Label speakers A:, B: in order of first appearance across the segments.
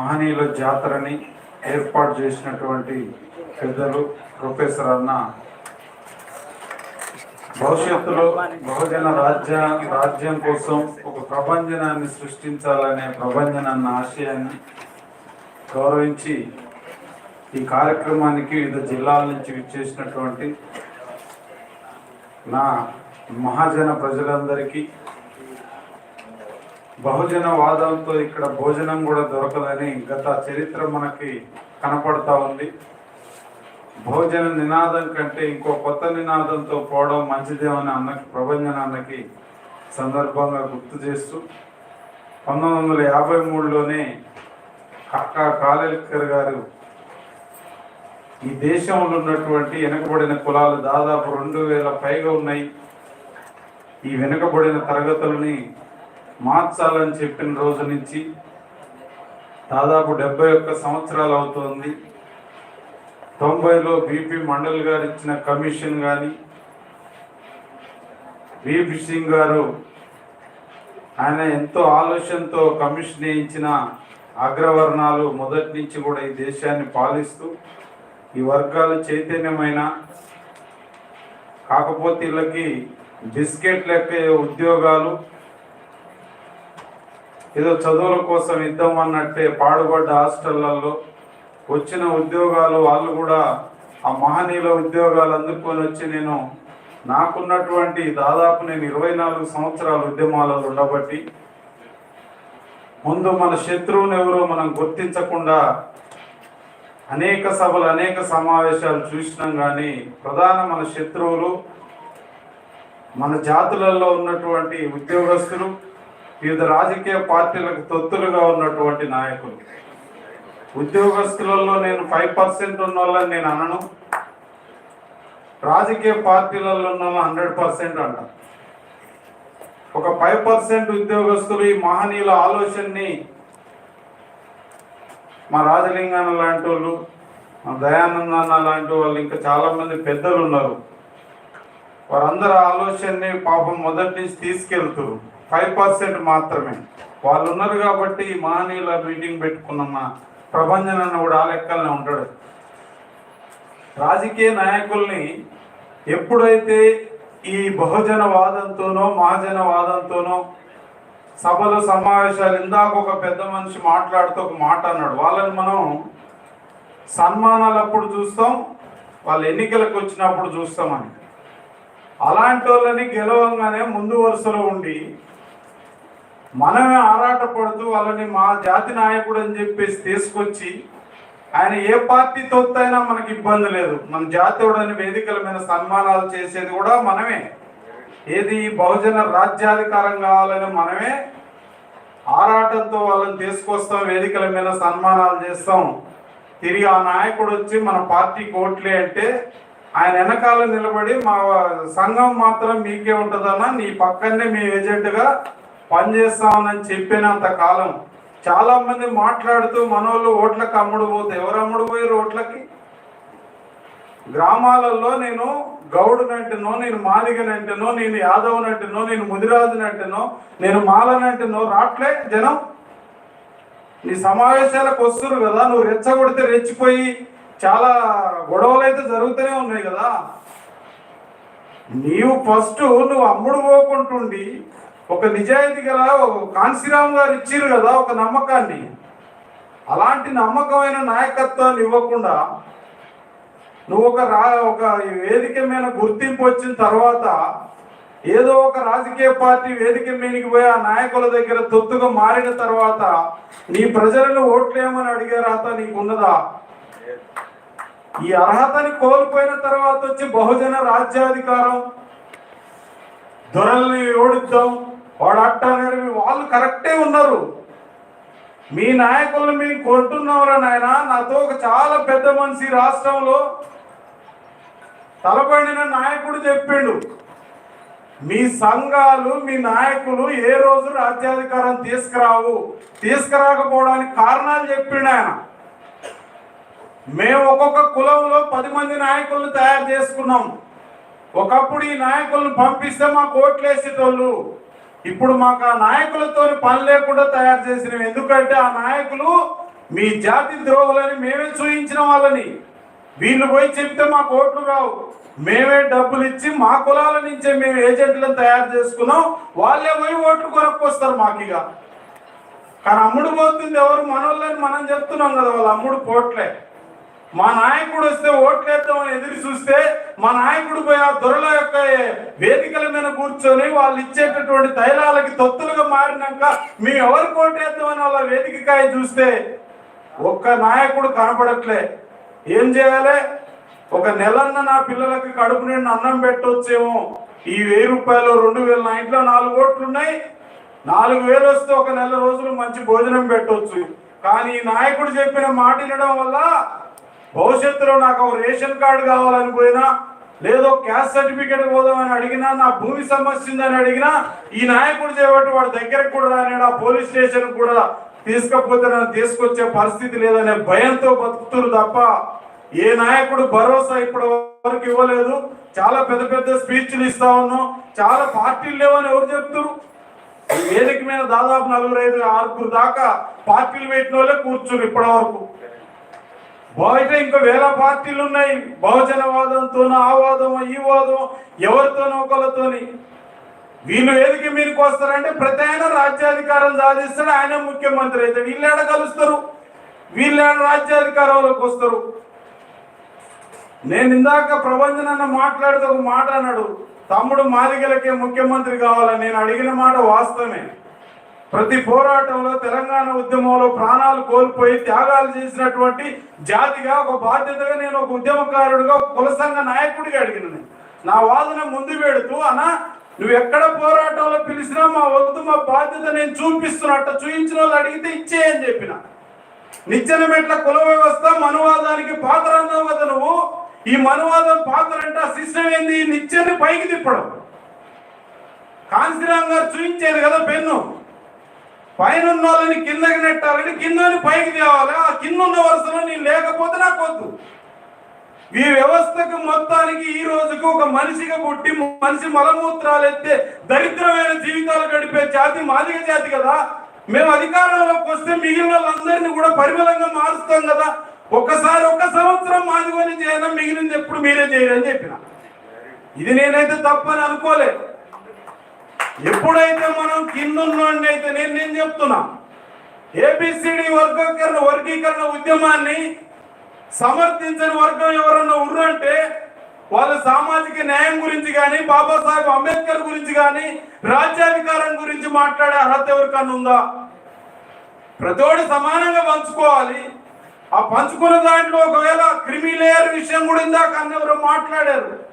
A: మహనీయుల జాతరని ఏర్పాటు చేసినటువంటి పెద్దలు ప్రొఫెసర్ అన్న. భవిష్యత్తులో బహుజన రాజ్య రాజ్యం కోసం ఒక ప్రభంజనాన్ని సృష్టించాలనే ప్రభంజన అన్న ఆశయాన్ని గౌరవించి ఈ కార్యక్రమానికి వివిధ జిల్లాల నుంచి విచ్చేసినటువంటి నా మహాజన ప్రజలందరికీ బహుజన వాదంతో ఇక్కడ భోజనం కూడా దొరకదని గత చరిత్ర మనకి కనపడతా ఉంది. భోజన నినాదం కంటే ఇంకో కొత్త నినాదంతో పోవడం మంచిదేమని అన్నకి ప్రభంజన అన్నకి సందర్భంగా గుర్తు చేస్తూ పంతొమ్మిది వందల యాభై మూడులోనే కాకా కాలేకర్ గారు ఈ దేశంలో ఉన్నటువంటి వెనుకబడిన కులాలు దాదాపు రెండు వేల పైగా ఉన్నాయి. ఈ వెనుకబడిన తరగతులని మార్చాలని చెప్పిన రోజు నుంచి దాదాపు డెబ్బై ఒక్క సంవత్సరాలు అవుతోంది. తొంభైలో బీపీ మండల్ గారు ఇచ్చిన కమిషన్ కానీ బీపీ సింగ్ గారు ఆయన ఎంతో ఆలోచనతో కమిషన్ వేయించిన అగ్రవర్ణాలు మొదటి నుంచి కూడా ఈ దేశాన్ని పాలిస్తూ ఈ వర్గాలు చైతన్యమైన కాకపోతే వీళ్ళకి బిస్కెట్ లెక్క ఉద్యోగాలు ఏదో చదువుల కోసం ఇద్దాం అన్నట్టే పాడుబడ్డ హాస్టళ్ళలో వచ్చిన ఉద్యోగాలు వాళ్ళు కూడా ఆ మహనీయుల ఉద్యోగాలు అందుకొని వచ్చి నేను నాకున్నటువంటి దాదాపు నేను ఇరవై నాలుగు సంవత్సరాల ఉద్యమాలలో ఉండబట్టి ముందు మన శత్రువుని ఎవరో మనం గుర్తించకుండా అనేక సభలు అనేక సమావేశాలు చూసినాం కానీ ప్రధాన మన శత్రువులు మన జాతులలో ఉన్నటువంటి ఉద్యోగస్తులు వివిధ రాజకీయ పార్టీలకు తొత్తులుగా ఉన్నటువంటి నాయకులు. ఉద్యోగస్తులలో నేను ఫైవ్ పర్సెంట్ ఉన్న వాళ్ళని నేను అనను. రాజకీయ పార్టీలలో ఉన్న వాళ్ళు హండ్రెడ్ పర్సెంట్ అంట. ఒక ఫైవ్ పర్సెంట్ ఉద్యోగస్తులు ఈ మహనీయుల ఆలోచనని మా రాజలింగాన లాంటి వాళ్ళు మా దయానంద అన్న లాంటి వాళ్ళు ఇంకా చాలామంది పెద్దలు ఉన్నారు. వారందరూ ఆలోచనని పాపం మొదటి నుంచి తీసుకెళ్తారు ఫైవ్ పర్సెంట్ మాత్రమే. వాళ్ళు ఉన్నారు కాబట్టి ఈ మహనీయుల మీటింగ్ పెట్టుకున్న ప్రభంజన్ అన్న కూడా ఆ లెక్కలనే ఉంటాడు. రాజకీయ నాయకుల్ని ఎప్పుడైతే ఈ బహుజన వాదంతోనో మహాజన వాదంతోనో సభలు సమావేశాలు ఇందాక ఒక పెద్ద మనిషి మాట్లాడుతూ ఒక మాట అన్నాడు. వాళ్ళని మనం సన్మానాలు అప్పుడు చూస్తాం వాళ్ళు ఎన్నికలకు వచ్చినప్పుడు చూస్తామని అలాంటి వాళ్ళని గెలవంగానే ముందు వరుసలో ఉండి మనమే ఆరాటపడుతూ వాళ్ళని మా జాతి నాయకుడు అని చెప్పేసి తీసుకొచ్చి ఆయన ఏ పార్టీ తొత్తైనా మనకి ఇబ్బంది లేదు. మన జాతీయుడని వేదికల మీద సన్మానాలు చేసేది కూడా మనమే. ఏది బహుజన రాజ్యాధికారం కావాలని మనమే ఆరాటంతో వాళ్ళని తీసుకొస్తాం వేదికల మీద సన్మానాలు చేస్తాం. తిరిగి ఆ నాయకుడు వచ్చి మన పార్టీకి ఓట్లే అంటే ఆయన వెనకాల నిలబడి మా సంఘం మాత్రం మీకే ఉంటుందన్నా నీ పక్కనే మీ ఏజెంట్గా పనిచేస్తామని చెప్పినంత కాలం చాలా మంది మాట్లాడుతూ మనోళ్ళు ఓట్లకు అమ్ముడు పోతే ఎవరు అమ్ముడు పోయారు ఓట్లకి? గ్రామాలలో నేను గౌడునంటనో నేను మాదిగనంటనో నేను యాదవనంటనో నేను ముదిరాజునంటనో నేను మాలనంటనో రాట్లే జనం. నీ సమావేశాలకు వస్తురు కదా నువ్వు రెచ్చగొడితే రెచ్చిపోయి చాలా గొడవలు అయితే జరుగుతూనే ఉన్నాయి కదా. నీవు ఫస్ట్ నువ్వు అమ్ముడు పోకుంటుండి ఒక నిజాయితీ గల ఒక కాంశీరామ్ గారు ఇచ్చిరు కదా ఒక నమ్మకాన్ని. అలాంటి నమ్మకమైన నాయకత్వాన్ని ఇవ్వకుండా నువ్వు ఒక రా ఒక వేదిక మీద గుర్తింపు వచ్చిన తర్వాత ఏదో ఒక రాజకీయ పార్టీ వేదిక మీదకి పోయి ఆ నాయకుల దగ్గర తొత్తుగా మారిన తర్వాత నీ ప్రజలను ఓట్లేమని అడిగే అర్హత నీకు ఉన్నదా ఈ అర్హతని కోల్పోయిన తర్వాత వచ్చి బహుజన రాజ్యాధికారం దొరల్ని ఓడిద్దాం. వాడు అట్టారు వాళ్ళు కరెక్టే ఉన్నారు. మీ నాయకులను మీరు కొంటున్నారా నాయన నాతో ఒక చాలా పెద్ద మనిషి రాష్ట్రంలో తలపడిన నాయకుడు చెప్పిండు. మీ సంఘాలు మీ నాయకులు ఏ రోజు రాజ్యాధికారం తీసుకురావు తీసుకురాకపోవడానికి కారణాలు చెప్పిండు ఆయన. మేము ఒక్కొక్క కులంలో పది మంది నాయకులను తయారు చేసుకున్నాం. ఒకప్పుడు ఈ నాయకులను పంపిస్తే మాకు ఓట్లేసేటోళ్ళు ఇప్పుడు మాకు ఆ నాయకులతో పని లేకుండా తయారు చేసినవి. ఎందుకంటే ఆ నాయకులు మీ జాతి ద్రోహులని మేమే చూయించిన వాళ్ళని. వీళ్ళు పోయి చెప్తే మాకు ఓట్లు రావు. మేమే డబ్బులు ఇచ్చి మా కులాల నుంచే మేము ఏజెంట్లను తయారు చేసుకున్నాం. వాళ్ళే పోయి ఓట్లు కొనుక్కొస్తారు మాకు ఇక కానీ అమ్ముడు పోతుంది ఎవరు? మనోళ్ళని మనం చెప్తున్నాం కదా వాళ్ళు. అమ్ముడు పోట్లే. మా నాయకుడు వస్తే ఓట్లేద్దామని ఎదురు చూస్తే మా నాయకుడు పోయి ఆ దొరల యొక్క వేదికల మీద కూర్చొని వాళ్ళు ఇచ్చేటటువంటి తైలాలకి తొత్తులుగా మారినాక మేము ఎవరు కోటేద్దామని వాళ్ళ వేదికకాయ చూస్తే ఒక్క నాయకుడు కనపడట్లే. ఏం చేయాలి? ఒక నెలన్న నా పిల్లలకి కడుపు నిండి అన్నం పెట్టవచ్చేమో ఈ వెయ్యి రూపాయలు రెండు వేలు నా ఇంట్లో నాలుగు ఓట్లు ఉన్నాయి. నాలుగు వేలు వస్తే ఒక నెల రోజులు మంచి భోజనం పెట్టవచ్చు కానీ ఈ నాయకుడు చెప్పిన మాట వినడం వల్ల భవిష్యత్తులో నాకు ఒక రేషన్ కార్డు కావాలని పోయినా లేదో క్యాస్ట్ సర్టిఫికేట్ పోదామని అడిగినా నా భూమి సమస్య ఉందని అడిగినా ఈ నాయకుడు చేయబట్టి వాడి దగ్గరకు కూడా రాని ఆ పోలీస్ స్టేషన్ కూడా తీసుకపోతే నన్ను తీసుకొచ్చే పరిస్థితి లేదనే భయంతో బతుకుతురు తప్ప ఏ నాయకుడు భరోసా ఇప్పటి వరకు ఇవ్వలేదు. చాలా పెద్ద పెద్ద స్పీచ్లు ఇస్తా ఉన్నాం. చాలా పార్టీలు లేవని ఎవరు చెప్తున్నారు వేదిక మీద దాదాపు నలుగురు ఐదు ఆరుగురు దాకా పార్టీలు పెట్టిన వాళ్ళే కూర్చుని ఇప్పటి వరకు బయట ఇంకా వేల పార్టీలు ఉన్నాయి బహుజనవాదంతో ఆ వాదం ఈ వాదం ఎవరితోనో ఒకరితోని వీళ్ళు ఏదికి మీదకి వస్తారంటే ప్రతి ఆయన రాజ్యాధికారం సాధిస్తాడు ఆయన ముఖ్యమంత్రి అయితే. వీళ్ళేడ కలుస్తారు? వీళ్ళేడ రాజ్యాధికారంలోకి వస్తారు? నేను ఇందాక ప్రభంజనన్న మాట్లాడితే ఒక మాట అన్నాడు. తమ్ముడు మాదిగలకే ముఖ్యమంత్రి కావాలని. నేను అడిగిన మాట వాస్తవమే. ప్రతి పోరాటంలో తెలంగాణ ఉద్యమంలో ప్రాణాలు కోల్పోయి త్యాగాలు చేసినటువంటి జాతిగా ఒక బాధ్యతగా నేను ఒక ఉద్యమకారుడిగా ఒక కుల సంఘ నాయకుడిగా అడిగిన నా వాదన ముందు పెడుతూ అన్న నువ్వు ఎక్కడ పోరాటంలో పిలిచినా మా వద్దు మా బాధ్యత నేను చూపిస్తున్నట్ట చూయించిన వాళ్ళు అడిగితే ఇచ్చేయని చెప్పిన. నిచ్చెన మెట్ల కుల వ్యవస్థ మనువాదానికి పాత్ర అన్నావు కదా నువ్వు? ఈ మనువాదం పాత్ర అంటే ఆ సిస్టమ్ ఏంది? ఈ నిచ్చెని పైకి తిప్పడం. కాంతిరామ్ గారు చూయించేది కదా పెన్ను. పైన ఉన్న వాళ్ళని కిందకి నెట్టాలని కిందని పైకి తేవాలి. ఆ కింద ఉన్న వరుసలో నేను లేకపోతే నాకు వద్దు. ఈ వ్యవస్థకు మొత్తానికి ఈ రోజుకు ఒక మనిషిగా పుట్టి మనిషి మలమూత్రాలు ఎత్తే దరిద్రమైన జీవితాలు గడిపే జాతి మాదిక జాతి కదా. మేము అధికారంలోకి వస్తే మిగిలిన వాళ్ళందరినీ కూడా పరిమళంగా మారుస్తాం కదా. ఒక్కసారి ఒక్క సంవత్సరం మాదిగోని చేయడం మిగిలింది ఎప్పుడు మీరే చేయరని చెప్పిన. ఇది నేనైతే తప్పని అనుకోలేదు. ఎప్పుడైతే మనం కింద అయితే నేను నేను చెప్తున్నా. ఏబిసిడి వర్గీకరణ వర్గీకరణ ఉద్యమాన్ని సమర్థించని వర్గం ఎవరన్నా ఉర్రంటే వాళ్ళు సామాజిక న్యాయం గురించి కానీ బాబాసాహెబ్ అంబేద్కర్ గురించి కానీ రాజ్యాధికారం గురించి మాట్లాడే అర్హత ఎవరికన్నా ఉందా? ప్రతోడు సమానంగా పంచుకోవాలి. ఆ పంచుకున్న దాంట్లో ఒకవేళ క్రిమి లేయర్ విషయం కూడా ఇందాక అన్న ఎవరో మాట్లాడారు.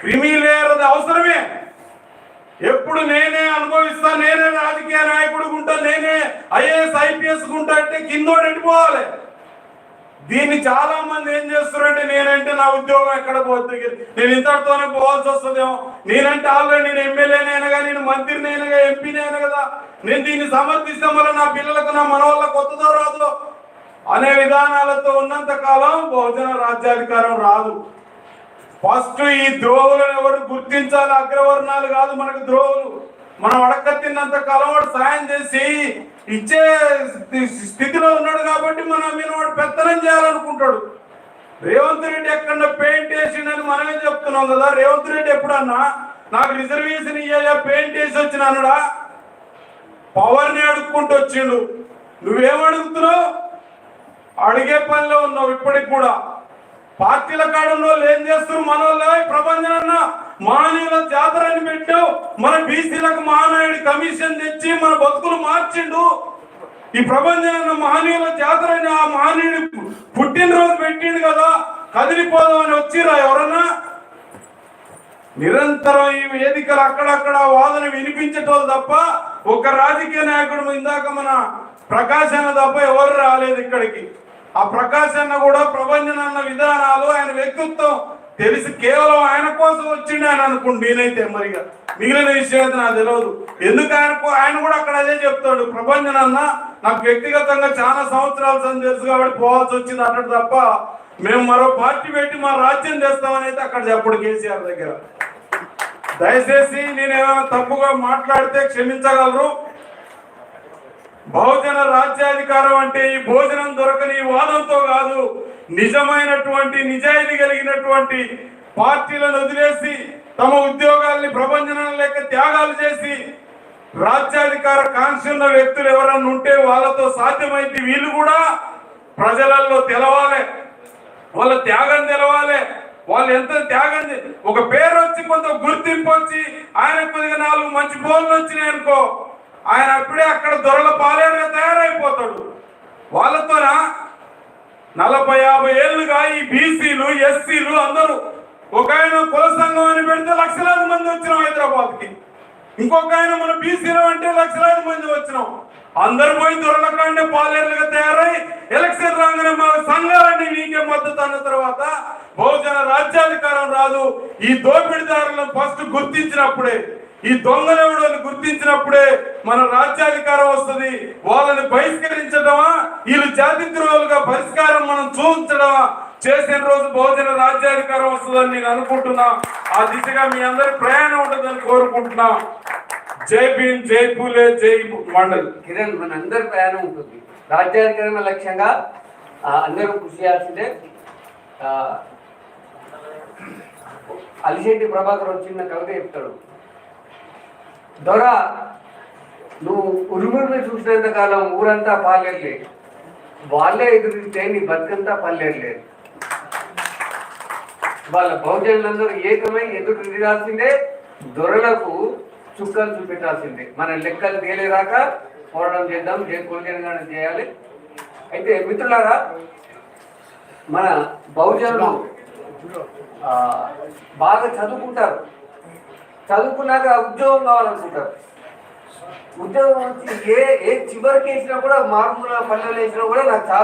A: క్రిమి లేయర్ అది అవసరమే. ఎప్పుడు నేనే అనుభవిస్తా నేనే రాజకీయ నాయకుడు ఉంటా నేనే ఐఏఎస్ ఐపీఎస్ ఉంటా అంటే కిందోడు ఎండిపోవాలి దీన్ని చాలా మంది ఏం చేస్తారంటే నేనంటే నా ఉద్యోగం ఎక్కడ పోతుంది నేను ఇంతటితోనే పోవాల్సి వస్తుందేమో. నేనంటే ఆల్రెడీ నేను ఎమ్మెల్యేనైనా నేను మంత్రినైనా ఎంపీనైనా కదా. నేను దీన్ని సమర్థిస్తే మళ్ళీ నా పిల్లలకు నా మనవల్ల కొత్తదో రాదు. అనే విధానాలతో ఉన్నంత కాలం బహుజన రాజ్యాధికారం రాదు. ఫస్ట్ ఈ ద్రోహులను ఎవరు గుర్తించాలి? అగ్రవర్ణాలు కాదు మనకు ద్రోహులు. మనం అడక్క తిన్నంత కాలం వాడు సాయం చేసి ఇచ్చే స్థి- స్థితిలో ఉన్నాడు కాబట్టి మనం మీద వాడు పెత్తనం చేయాలనుకుంటాడు. రేవంత్ రెడ్డి ఎక్కడ పెయింట్ వేసిండని మనమే చెప్తున్నాం కదా. రేవంత్ రెడ్డి ఎప్పుడన్నా నాకు రిజర్వేషన్ ఇయ్యా పెయింట్ వేసి వచ్చినానుడా పవర్ని అడుక్కుంటూ వచ్చిండు. నువ్వేం అడుగుతున్నావు? అడిగే పనిలో ఉన్నావు ఇప్పటికి కూడా. పార్టీల కాడంలో వాళ్ళు ఏం చేస్తారు మనోళ్ళు? వాళ్ళు అన్న మానవుల జాతరని పెట్టావు. మన బీసీలకు మానాయుడి కమిషన్ తెచ్చి మన బతుకులు మార్చిండు. ఈ ప్రపంచం మహనీయుల జాతరని ఆ మహనీయుడు పుట్టినరోజు పెట్టిండు కదా కదిలిపోదామని వచ్చిరా ఎవరన్నా? నిరంతరం ఈ వేదికలు అక్కడక్కడ వాదన వినిపించటోళ్ళు తప్ప ఒక రాజకీయ నాయకుడు ఇందాక మన ప్రకాశన అన్న తప్ప ఎవరు రాలేదు ఇక్కడికి. ఆ ప్రకాశ్ అన్న కూడా ప్రభంజన్ అన్న విధానాలు ఆయన వ్యక్తిత్వం తెలిసి కేవలం ఆయన కోసం వచ్చిండు ఆయన అనుకుంటు నేనైతే మరిగా మిగిలిన విషయం అయితే నాకు తెలియదు ఎందుకు ఆయన ఆయన కూడా అక్కడ అదే చెప్తాడు. ప్రభంజన్ అన్న నాకు వ్యక్తిగతంగా చాలా సంవత్సరాల సంది తెలుసు కాబట్టి పోవాల్సి వచ్చింది అన్నట్టు తప్ప మేము మరో పార్టీ పెట్టి మా రాజ్యం చేస్తామని అయితే అక్కడ చెప్పడు కేసీఆర్ దగ్గర. దయచేసి నేను ఏమైనా తప్పుగా మాట్లాడితే క్షమించగలరు. బహుజన రాజ్యాధికారం అంటే ఈ భోజనం దొరకని ఈ వాదంతో కాదు నిజమైనటువంటి నిజాయితీ కలిగినటువంటి పార్టీలను వదిలేసి తమ ఉద్యోగాల్ని ప్రభంజనం లేక త్యాగాలు చేసి రాజ్యాధికార కాంక్ష ఉన్న వ్యక్తులు ఎవరన్నా ఉంటే వాళ్ళతో సాధ్యమైతే వీళ్ళు కూడా ప్రజలలో తెలవాలి. వాళ్ళ త్యాగం తెలవాలి. వాళ్ళు ఎంత త్యాగం ఒక పేరు వచ్చి కొంత గుర్తింపు వచ్చి ఆయన కొద్దిగా నాలుగు మంచి బోన్లు వచ్చినాయి అనుకో ఆయన అప్పుడే అక్కడ దొరల పాలేరుగా తయారైపోతాడు. వాళ్ళతోన నలభై యాభై ఏళ్ళుగా ఈ బీసీలు ఎస్సీలు అందరూ ఒక ఆయన కుల సంఘం అని పెడితే లక్షలాది మంది వచ్చినాం హైదరాబాద్కి. ఇంకొక ఆయన మన బీసీలు అంటే లక్షలాది మంది వచ్చినాం. అందరు పోయి దొరలకండే పాలేరులుగా తయారై ఎలక్షన్ రాగానే మా సంఘాలన్నీ మీకే మద్దతు అన్న తర్వాత బహుజన రాజ్యాధికారం రాదు. ఈ దోపిడీదారులను ఫస్ట్ గుర్తించినప్పుడే ఈ దొంగలెవడని గుర్తించినప్పుడే మన రాజ్యాధికారం వస్తుంది. వాళ్ళని బహిష్కరించడమా వీళ్ళు జాతి ద్రోహులుగా పరిష్కారం మనం చూపించడమా చేసిన రోజు బహుజన రాజ్యాధికారం వస్తుందని నేను అనుకుంటున్నా. ఆ దిశగా మీ అందరి ప్రయాణం ఉంటుందని కోరుకుంటున్నాం. జై భీమ్ జై పూలే జై మండల్.
B: కిరణ్ మన అందరి ప్రయాణం ఉంటుంది. రాజ్యాంగ లక్ష్యంగా అందరూ కృషి చేయాల్సిందే. అలిశెట్టి ప్రభాకర్ వచ్చిన కవిత చెప్తాడు. దొర నువ్వు ఉరుమురిని చూసినంత కాలం ఊరంతా పాలేరులే వాళ్ళే ఎదురిస్తే నీ బతుకంతా పల్లెర్లేదు వాళ్ళ బహుజనులందరూ ఏకమై ఎదురు తిరగాల్సిందే దొరలకు చుక్కలు చూపెట్టాల్సిందే. మన లెక్కలు తేలేదాక పోరాటం చేద్దాం జై చేయాలి. అయితే మిత్రులారా మన బహుజనులు బాగా చదువుకుంటారు. చదువుకున్నాక ఉద్యోగం కావాలనుకుంటారు. ఉద్యోగం వచ్చి ఏ ఏ చివరికి వేసినా కూడా మారుమూల పల్లెలు వేసినా కూడా నాకు చాలా